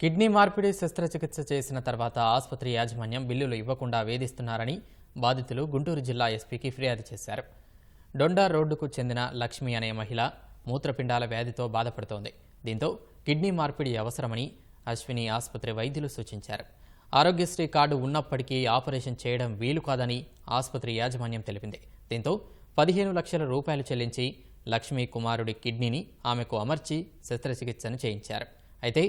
Kidney మార్పిడి శస్త్రచికిత్స చేసిన తర్వాత ఆసుపత్రి యాజమాన్యం బిల్లులు ఇవ్వకుండా వేధిస్తున్నారని బాధితులు గుంటూరు జిల్లా ఎస్పీకి ఫిర్యాదు చేశారు. డొండా రోడ్డుకు చెందిన లక్ష్మి అనే మహిళ మూత్రపిండాల వ్యాధితో బాధపడుతోంది. దీంతో కిడ్నీ మార్పిడి అవసరమని అశ్విని ఆసుపత్రి వైద్యులు సూచించారు. ఆరోగ్యశ్రీ కార్డు ఉన్నప్పటికీ ఆపరేషన్ చేయడం వీలు కాదని ఆసుపత్రి యాజమాన్యం తెలిపింది. దీంతో పదిహేను లక్షల రూపాయలు చెల్లించి లక్ష్మీ కుమారుడి కిడ్నీని ఆమెకు అమర్చి శస్త్రచికిత్సను చేయించారు. అయితే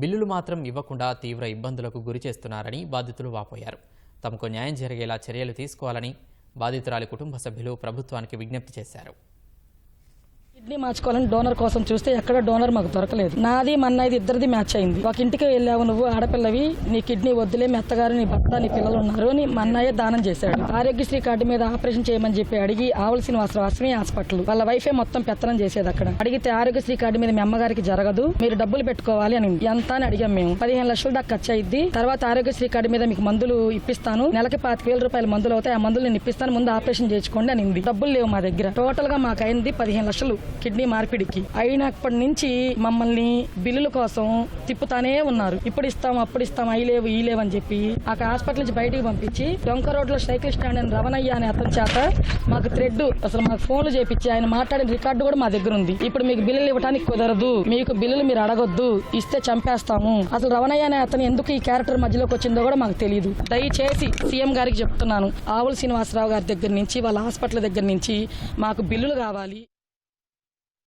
బిల్లులు మాత్రం ఇవ్వకుండా తీవ్ర ఇబ్బందులకు గురిచేస్తున్నారని బాధితులు వాపోయారు. తమకు న్యాయం జరిగేలా చర్యలు తీసుకోవాలని బాధితురాలి కుటుంబ సభ్యులు ప్రభుత్వానికి విజ్ఞప్తి చేశారు. కిడ్నీ మార్చుకోవాలని డోనర్ కోసం చూస్తే ఎక్కడ డోనర్ మాకు దొరకలేదు. నాది మన్నది ఇద్దరిది మ్యాచ్ అయింది. ఒక ఇంటికి వెళ్ళావు నువ్వు ఆడపిల్లవి నీ కిడ్నీ వద్దులే మీ అత్తగారు నీ భర్త నీ పిల్లలు ఉన్నారు అని మన్నయ్య అన్నయ్య దానం చేశాడు. ఆరోగ్యశ్రీ కార్డు మీద ఆపరేషన్ చేయమని చెప్పి అడిగి ఆవలసిన వాసన అవసరమే హాస్పిటల్. వాళ్ళ వైఫే మొత్తం పెత్తనం చేసేది అక్కడ. అడిగితే ఆరోగ్యశ్రీ కార్డు మీద మీ అమ్మగారికి జరగదు మీరు డబ్బులు పెట్టుకోవాలి అని ఎంత అని అడిగాం మేము. పదిహేను లక్షలు దాకా ఖర్చు అయింది తర్వాత ఆరోగ్యశ్రీ కార్డు మీద మీకు మందులు ఇప్పిస్తాను. నెలకి పాతిక వేల రూపాయల మందులు అవుతాయి. ఆ మందులు నేను ఇప్పిస్తాను. ముందు ఆపరేషన్ చేసుకోండి అని ఉంది డబ్బులు లేవు మా దగ్గర. టోటల్గా మాకు అయింది పదిహేను లక్షలు. కిడ్నీ మార్పిడికి. అయినప్పటి నుంచి మమ్మల్ని బిల్లుల కోసం తిప్పుతానే ఉన్నారు. ఇప్పుడు ఇస్తాం అప్పుడు ఇస్తాం అయి లేవు ఈ లేవు అని చెప్పి ఆ హాస్పిటల్ నుంచి బయటికి పంపించి డొంక రోడ్లో సైకిల్ స్టాండ్ అని రవణయ్య అనే అతని చేత మాకు థ్రెడ్ అసలు మాకు ఫోన్లు చేపించి ఆయన మాట్లాడిన రికార్డు కూడా మా దగ్గర ఉంది. ఇప్పుడు మీకు బిల్లులు ఇవ్వడానికి కుదరదు. మీకు బిల్లులు మీరు అడగొద్దు. ఇస్తే చంపేస్తాము. అసలు రవణయ్య అనే అతను ఎందుకు ఈ క్యారెక్టర్ మధ్యలోకి వచ్చిందో కూడా మాకు తెలియదు దయచేసి సీఎం గారికి చెప్తున్నాను. ఆవుల శ్రీనివాసరావు గారి దగ్గర నుంచి వాళ్ళ హాస్పిటల్ దగ్గర నుంచి మాకు బిల్లులు కావాలి.